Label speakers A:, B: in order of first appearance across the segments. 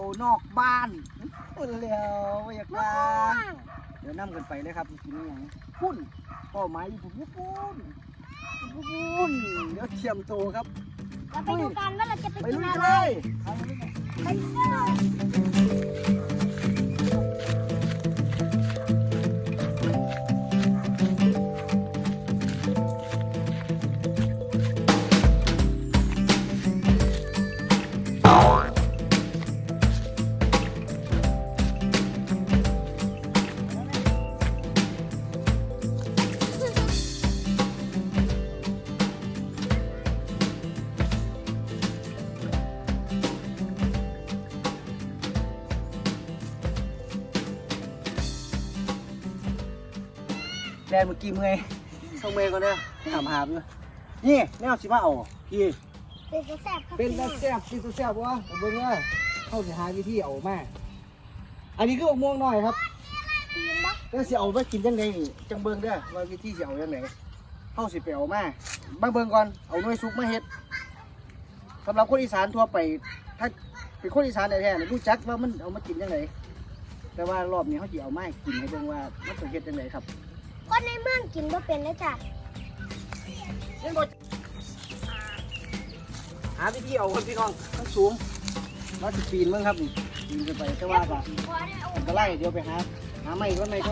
A: าวนอกบ้านอุ่นแล้วบรรยาก
B: มะาม่ว
A: ศ
B: ง
A: เดี๋ยวนั่กันไปเลยครับกินอหย่างพุ่นเป้าหมายอยู่ผมญี่ปุ่นญี่ปุ่นเดี๋ยวเทียมโตวครับ
B: เราไปดูกันว่าเราจะไป
A: ไป
B: กิน
A: ลุย
B: อะ
A: กัน
B: ไร
A: เลย
B: ไปเลย
A: แดนเมื่อกี้เมื่อยส่งเมื่อยก่อนเด้อถามหาบอยู่นี่แนวสิมาเอาพี่
B: เป็นกระแสบครับ
A: เป็นตาแซ่บเป็นตาแซ่บวะเอาเบิ่งว่าเข้าสิหาวิธีเอามาอันนี้คือมะม่วงหน้อยครับแล้วสิเอาไปกินยังไงจังเบิ่งเด้อว่าวิธีสิเอายังไงเฮาสิไปเอามามาเบิ่งก่อนเอาหน่วยสุกมาเฮ็ดสำหรับคนอีสานทั่วไป ถ้าเป็นคนอีสานแท้ๆรู้จักว่ามันเอามากินยังไงแต่ว่ารอบนี้เฮาสิเอามาให้กินให้เบิ่งว่ามันต้องเฮ็ดจังไงครับ
B: คนในเมืองกินบ่เป็นเลยจ้ะ
A: เล่นบอหาวิธีเอาคนพี่น้องทั้งสูงเราจะปีนเบิ่งครับนี่ปีนขึ้นไปแต่ว่าก็ก็ไล่เดี๋ยวไปหาหาไม้ก่อนไม้ก่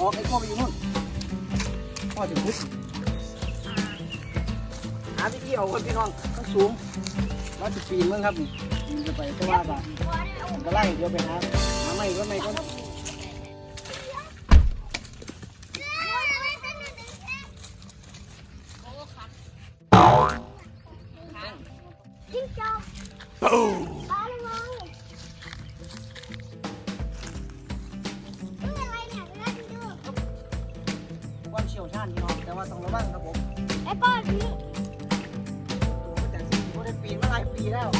A: ออกไอ้ข้อไปอยู่นู่นพ่อจะพุดหาวิธีเอาคนพี่น้องทั้งสูงเราจะปีนเบิ่งครับนี่ปีนขึ้นไปแต่ว่าก็ก็ไล่เดี๋ยวไปหา หาไม้ก่อนไม้ก่อน
B: จิ้งจอกปลาเลยมั้งนี่อะไรเนี่ยเวลาที่ดู
A: ความเชี่ยวชาญพี่น้องแต่ว่าต้องระวังครับผม
B: ไอ้ป้อนนี่
A: แต่ที่ผมได้ปีนมาหลายปีแล้ว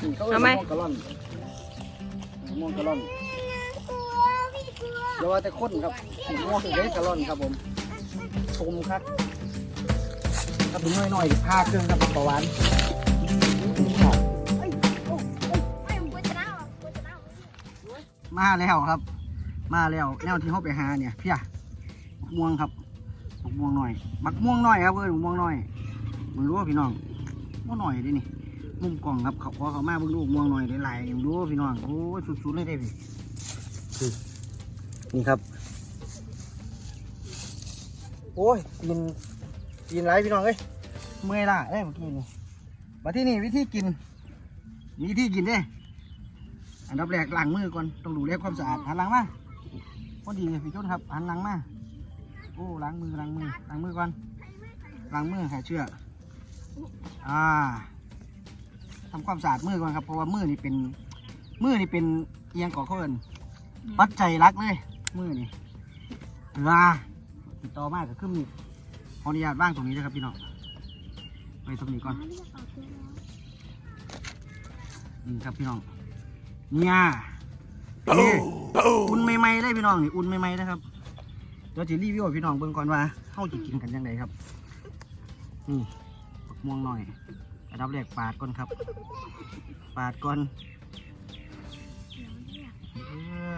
A: เอา
C: ไหม
A: กะล่อนม่วงกะล่อนอย่าว่าแต่คนครับม่วงเลยกะล่อนครับผมชมครับถ้าเป็นน้อยๆผ้าเครื่องครับประวานมาแล้วครับ มาแล้วแนวที่เขาไปหาเนี่ยพี่อะบักม่วงครับบักม่วงหน่อยบักม่วงหน่อยครับเพื่อนบักม่วงหน่อยมึงรู้ว่าพี่น้องม่วงหน่อยดินี่ มุมกล่องครับเขาพอเขามาเบิ่งลูกม่วงหน่อยได้หลายอย่างดูพี่น้องโอ้ยสุดๆเลยได้พี่คือนี่ครับ โอ้ยกินกินไรพี่น้องเอ้ยเมื่อยละได้เมื่อกี้นี่มาที่นี่วิธีกิน มีวิธีกินเด้อันดับแรกล้างมือก่อนต้องดูแลความสะอาดหันหลังมาพอดีเลยพี่จุนครับหันหลังมาโอ้ล้างมือล้างมือล้างมือก่อนล้างมือหาเชื้ออ่า ทำความสะอาดมือก่อนครับเพราะว่ามือนี่เป็นมือนี่เป็นเอียงก่อเขาเอินปัจจัยรักเลยมือนี่ลาติดต่อมากก็คือมีขออนุญาตว่างตรงนี้นะครับพี่น้องไปตรงนี้ก่อนนี่ครับพี่น้องเนี่ยนี่อุ่นใหม่ๆได้พี่น้องนี่อุ่นใหม่ๆนะครับเดี๋ยวจะรีวิวให้พี่น้องเบิ่งก่อนว่าเฮาจะกินกันยังไงครับนี่ผักม่วงหน่อย อันดับแรกปาดก่อนครับ ปาดก่อนเอ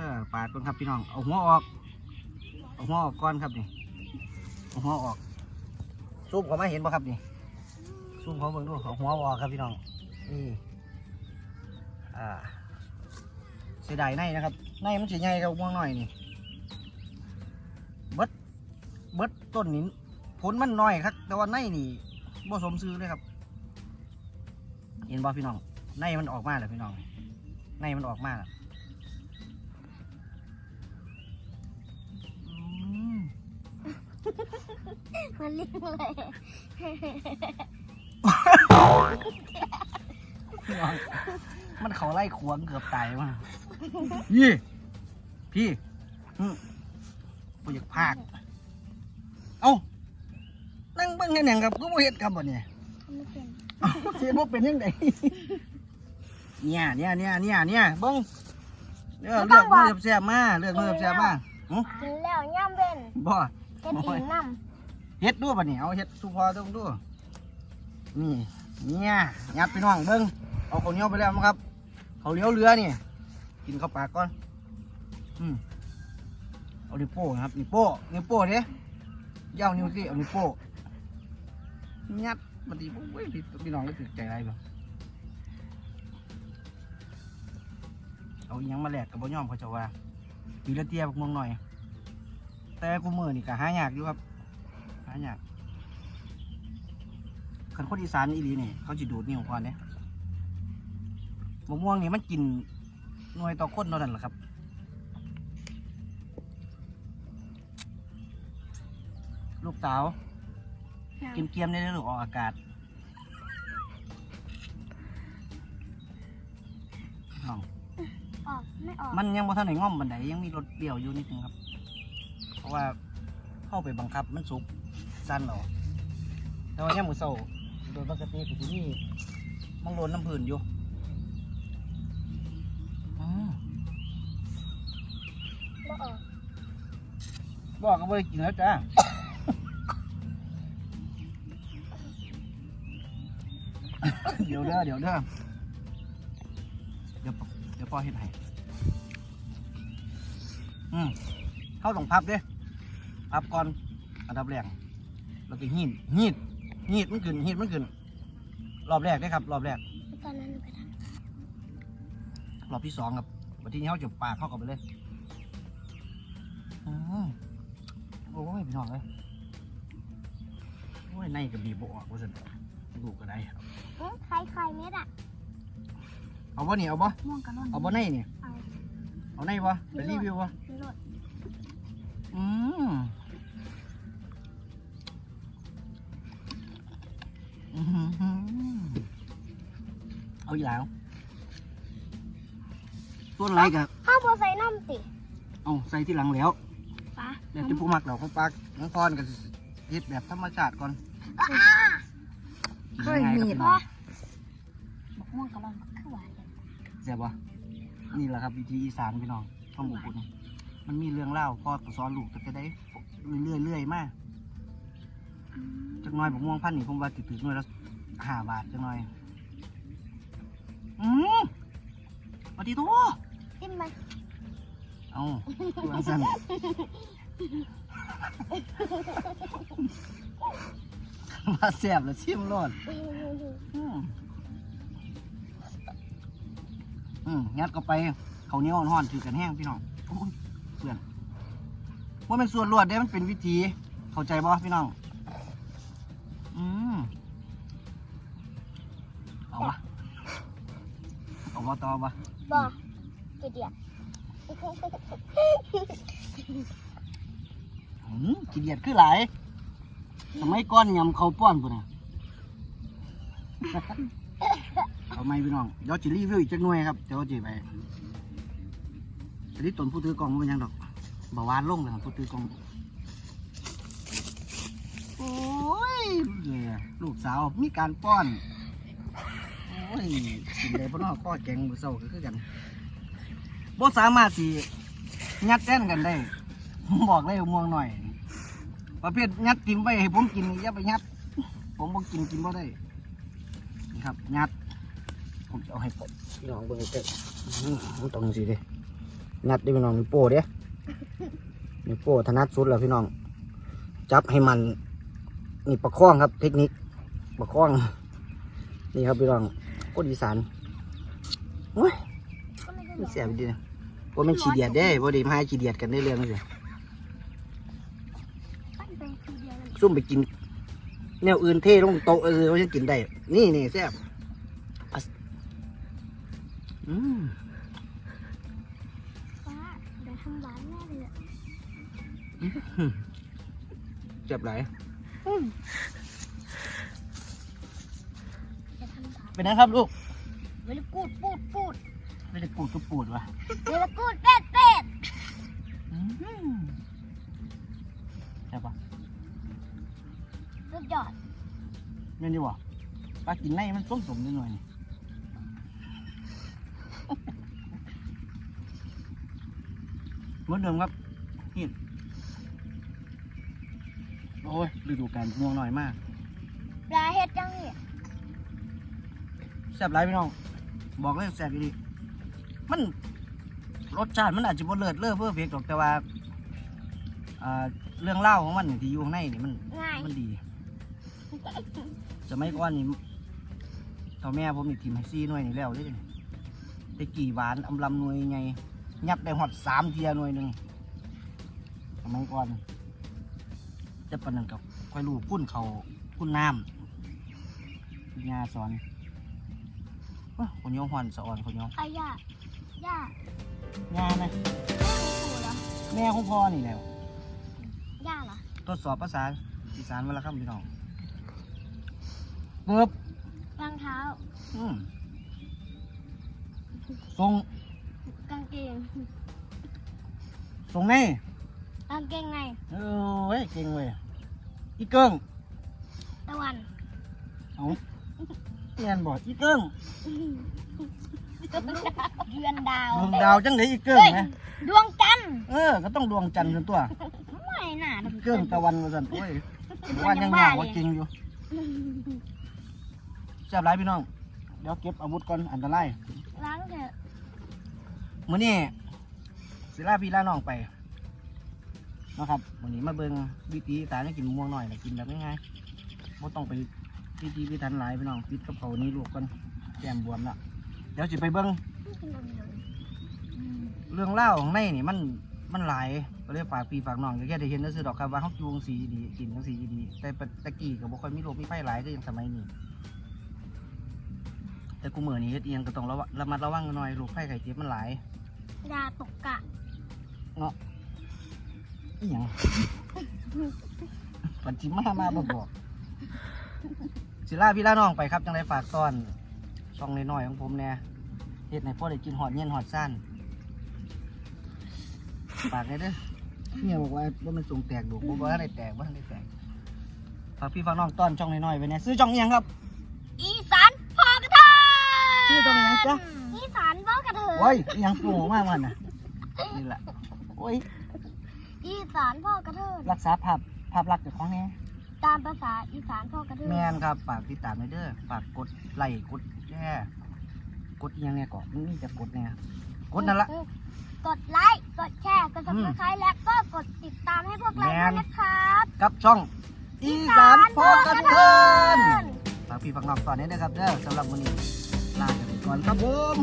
A: อปาดก่อนครับพี่น้อง เอาหัวออก เอาหัวออกก่อนครับนี่ เอาหัวออก ซูมเข้ามาเห็นป่ะครับนี่ ซูมเขาเบิ่งดูเอาหัวออกครับพี่น้อง นี่ อ่า เสียดายในนะครับ ในมันสีใหญ่กับม่วงหน่อยนี่ เบิด เบิดต้นนี้ผลมันน้อยครับ แต่ว่าในนี่บ่สมซื้อเลยครับ เห็นบ่พี่น้องในมันออกมาแล้วพี่น้องในมันออกมาแล้วอืม
B: มันเลี้ยงเลย
A: พี่น้องมันเขาไล่ขวงเกือบตายมาพี่พี่อืมบ่อยากพากเอ้านั่งเบิ่งเห็นหยังครับก็บ่เฮ็ดครับบ่เนี่ย
B: ไม่ เป็น
A: เสียบ่เป็นยังไงเนี่ยเนี่ยเนี่ยเนี่ยเนี่ยเบิ้งเลือกเลือกมือแซ่บๆมาเลือกมือแซ่บๆมาหึ
B: กินแล้วย่ำเป็น
A: บ่
B: เฮ็ดอีกน้
A: เฮ็ดดูบัดนี้เอาเฮ็ดสุพอต้องดูนี่เนี่ยยัดพี่น้องเบิ้งเอาข้าวเหนียวไปแล้วมั้งครับข้าวเหนียวเรือนี่กินเข้าปากก่อนอืมเอานิ้วโป้นะครับนิ้วโป้นิ้วโป้เด้ย่านิ้วสิเอานิ้วโป้ยัด บัดนี้โอ้ยพี่พี่น้องก็ถึกใจไรบ่เอาอยังมาแหลกกับบ่ยอมเขาจะว่าปีละเตียบักม่วงหน่อย แต่กูมือนี่ก็หายากอยู่ครับหายากคันคนอีสานอีหลีนี่ เขาจะดูดนิ้วก่อนเนี่ยมะม่วงนี่มันกินหน่วยต่อคนเท่านั้นแหละครับลูกสาว เกียมๆได้เลยลูกออกอากาศน้อง
B: ออกไม่ออก
A: มันยังบ่ทันได้ง่อมบันไดยังมีรถเดี่ยวอยู่นิดนึงครับ เพราะว่าเข้าไปบังคับมันสุกสั้นหรอแต่ว่ายังมือเศร้าโดยปกติก็ที่นี่มันโลนน้ำผื่นอยู่อืม
B: ไม่ออก
A: บอกก็บ่ได้กินแล้วจ้า เดี๋ยวเด้อเดี๋ยวเด้อเดี๋ยวเดี๋ยวพ่อเฮ็ดให้อืมเข้าต้องพับเด้พับก่อนอันดับแรกแล้วก็หีดหีดหีดมันขึ้นหีดมันขึ้น รอบแรกเด้ครับ รอบแรก
B: ตอนนั้นไปท
A: รอบที่สองครับวันที่นี้เขาจะปากเข้ากันไปเลยอืมโอ้ยพี่น้องเลยโอ้ยในกับบีบออกว่าสนลูกก็ได้ครับำ
B: อื้อใครใครเม็ดอะ
A: เอาบ่นี่เอาบ่
B: ม่วงกระล่อน
A: เอาบ่ในนี่
B: เอา
A: เอาในบ่ไปรีวิวบ่
B: มีรถ
A: อืมอื้อหือเอาอีกแล้วส่วนไรกับ
B: ข้าวบัวใส่น้ำติ
A: เอาใส่ที่หลังแล้ว
B: ปะ
A: เดี๋ยวจะผู้มักเราเขาปักน้องพรกับเฮ็ดแบบธรรมชาติก่อน
B: เคยมี
A: กิน
B: ปะ
A: ง่า
B: บอก ม่วงกระล่อนคือหวานเลย
A: ๆครับพี่น้องเสียบ่นี่แหละครับวิธีอีสานพี่น้องข้าวหมูปุ่นมันมีเรื่องเล่าพ่อก็สอนลูกก็จะได้เรื่อยๆเรื่อยๆมาจักหน้อยผมม่วงพันธุ์นี่ผมว่าติดๆหน่วยละห้าบาทจักหน่อย อืมปฏิโตัว
B: กินไหม
A: เอาตัวอันสั้นมาแซ่บแล้วชิมรอด อืมอืมยัดเข้าไปเขาวเหนียวห่อนๆถือกันแห้งพี่น้องโอ้ยเพื่อนว่าเป็นส่วนรวดเด้มันเป็นวิธี เข้าใจบ่พี่น้อง อืมเอาวะเอาวะต่อวะ
B: บอกกี่เดียว
A: อืมขี้เดียดคือหลายสมัยก่อนยำเขาวป้อนปุ่นน่ะ เอาไม่พี่น้องเดี๋ยวจะรีวิวอีกจักหน่วยครับเดี๋ยวจะไปจะนี้ตนผู้ถือกล่องมันเป็นหยังดอกบาวานลงเลยครับผู้ถือกล่องโอ้ยเนี่ยลูกสาวมีการป้อนโอ้อ้ยกินได้บ่เนอกข้อแกงมือเศร้าก็คือกันบ่สามารถสิยัดแน่นกันได้ผมบอกเลยม่วงหน่อย ประเภทยัดกินไปให้ผมกินอย่าไปยัด ผมบ่กินกินบ่ได้นี่ครับยัด ผมจะเอาให้ผมพี่น้องเบิ่งเต็มผมต้องสิเด้ยัดดิพี่น้องมีโป้เด้มีโป้ถนัดสุดแล้วพี่น้อง จับให้มันนี่ประคองครับ เทคนิคประคอง นี่ครับพี่น้องโคตรอีสานโอ้ย
B: มั
A: นเสียบดีนะว่ามันขี้เดียดเด้บ่ได้มาให้ขี้เดียดกันได้เรื่องนี้สิ
B: ปั้นเสียวเลย
A: ซุ่มไปกิน แนวอื่นเท่ลงโต๊ะเออว่าฉันกินได้ นี่นี่แซ่บ อืม
B: ป้าเดี๋ยวทำหวานแน่เลยอะ
A: เจ็บไหลาย
B: อืมจะทำหวาน
A: เป็นไงครับลูก
B: เวลากูดปูดปูด
A: ไม่ได้ปูดก็ปูดวะ
B: เวลากูดเป็ดเป็ด
A: อืมใช่ปะ
B: สุดยอด
A: แม่นดีวะปลากินในมันส้มสมนิดหน่อยนี่เห มือนเดิมครับนี่โอ้ยฤดูกาลง่วงหน่อยมาก
B: ปลาเห็ดจังนี่
A: แซ่บไรพี่น้อง บอกเลยแซ่บดีมันรสชาติมันอาจจะบ่เลิศเลิศเพื่อเฟกหรอกแต่ว่าอ่าเรื่องเล่าวของมันที่อยู่ข้างในนี่มัน
B: ง่าย
A: มันดีสมัยก่อนนี่เท่าแม่ผมนี่ทีมให้ซี่หน่วยนี่แล้วเลยนี่แตะกี่หวานอำลำหน่วยไง ยับได้หอดสามเทียหน่วยหนึ่งสมัยก่อนจะปานนันกับค่อยรู้พุ่นเขาพุ่นน้ำยาสอนว้าคนโยงหอนสะอ่อนคนโยง
B: ไอ้ย่าย่ายา
A: ไหม
B: แม่ของปู่เหรอ
A: แม่ของพ่อนี่แหล้ว
B: ย่าเหรอ
A: ทดสอบภาษาอีสานวันละคำพี่น้องปึ๊บ
B: รองเท้า
A: อืมส่ง
B: กางเกง
A: ส่งใน
B: กางเกงใน
A: เออเว้ยเก่งเว้ยอีเกิ้ง
B: ตะวัน
A: เอาเตียนบอกอีเกิ้ง
B: เดือนดาว
A: ดวงดาวจังเลยอีเกิ้ง
B: เฮ้ย
A: นะ
B: ดวงจันทร์
A: เออ ก็ต้องดวงจันทร์ส่วนตัว
B: ไม่น่า
A: อีเกิ้งตะวันว่าสันโอ้ยวันยังยากว่าเก่งอยู่แซ่บไรพี่น้อง เดี๋ยวเก็บอาวุธก่อนอันตราย
B: ล้างเถอะ
A: มื้อนี้สิลาพี่ลาน้องไปนะครับวันนี้มาเบิ่งวิธีตาเนี่ยกินมะม่วงหน่อยเลยกินแบบง่ายๆบ่ต้องไปวิธีพิถันหลายพี่น้องปิดกับเขานี้ลูกก่อนแก้มบวมแล้วเดี๋ยวสิไปเบิ่งเรื่องเล่าของในนี่มันมันหลายก็เลยฝากพี่ฝากน้องก็แค่ได้เห็นซื่อดอกครับว่าเขาจูงสีดีกินจังสีดีแต่ตะกี้ก็บ่ค่อยมีโรคมีไฟหลายคืออย่างสมัยนี้แต่กูเหมือนี้เฮ็ดเอียงก็ต้องระวังระมัดระวังหน่อยโรคไข้ไข้เจ็บมันหลาย
B: ยาตกกะ
A: อีหยังปันจิมามาบบอกสิลาพี่ลาน้องไปครับจังไดฝากต้อนช่องน้อยๆของผมเนี่ยเฮ็ดให้พ่อได้กินหอดเย็นหอดซ่านฝากได้เด้อเนี่ยบอกว่าว่ามันสูงแตกดูบอกว่าได้แตกว่าได้แตกฝากพี่ฝากน้องต้อนช่องน้อยๆไปเนี่ยซื้อช่องเอิหยังครับ
B: อีสานพ่อกระเทย
A: ชื่อตรงไหนจ๊ะ
B: อีสานพ่อกระเทย
A: โอ้ยอิหยังโปร่งมากมันน่ะนี่แหละโอ้ย
B: อีสานพ่อกระเทย
A: รักษาภาพภาพลักษณ์เจ้าของเนี่ย
B: ตามภาษาอีสานพ่อกระเทย
A: แม่นครับฝากติดตามหน่อยเด้อฝากกดไลค์กดแชร์กดอิหยังเนี่ยก่อนนี่จะกดเนี่ยกดนั่นละ
B: กดไลค์กดแชร์กด subscribe และก็กดติดตามให้พวกเรา
A: แม่
B: ด้วย
A: น
B: นะครับ
A: กับช่อง อีสานพอกันเทินฝากพี่ฝากน้องตอนนี้นะครับเด้อสำหรับวันนี้ ลากันไปก่อนครับผม